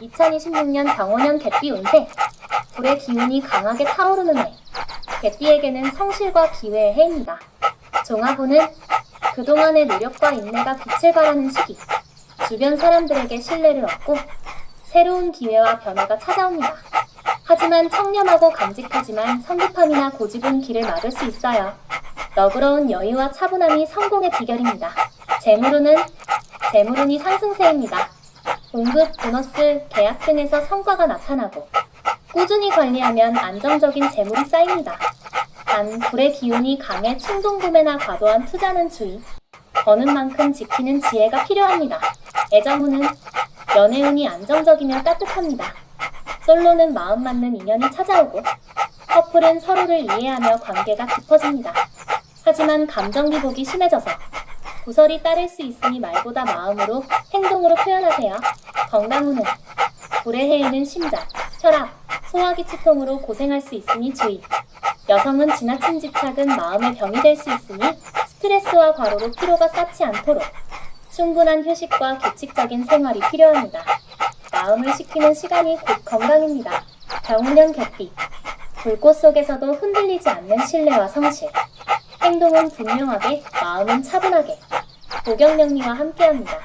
2026년 병원년 개띠 운세 불의 기운이 강하게 타오르는 해 개띠에게는 성실과 기회의 해입니다. 종합운은 그동안의 노력과 인내가 빛을 발하는 시기 주변 사람들에게 신뢰를 얻고 새로운 기회와 변화가 찾아옵니다. 하지만 청렴하고 강직하지만 성급함이나 고집은 길을 막을 수 있어요. 너그러운 여유와 차분함이 성공의 비결입니다. 재물운은 재물운이 상승세입니다. 공급, 보너스, 계약 등에서 성과가 나타나고 꾸준히 관리하면 안정적인 재물이 쌓입니다. 단, 불의 기운이 강해 충동 구매나 과도한 투자는 주의. 버는 만큼 지키는 지혜가 필요합니다. 애정운은 연애운이 안정적이며 따뜻합니다. 솔로는 마음 맞는 인연이 찾아오고 커플은 서로를 이해하며 관계가 깊어집니다. 하지만 감정 기복이 심해져서 구설이 따를 수 있으니 말보다 마음으로 행동으로 표현하세요. 건강운은 불의 해에는 심장, 혈압, 소화기 치통으로 고생할 수 있으니 주의. 여성은 지나친 집착은 마음의 병이 될 수 있으니 스트레스와 과로로 피로가 쌓지 않도록 충분한 휴식과 규칙적인 생활이 필요합니다. 마음을 식히는 시간이 곧 건강입니다. 병운형 개띠. 불꽃 속에서도 흔들리지 않는 신뢰와 성실. 행동은 분명하게, 마음은 차분하게. 도경명리와 함께합니다.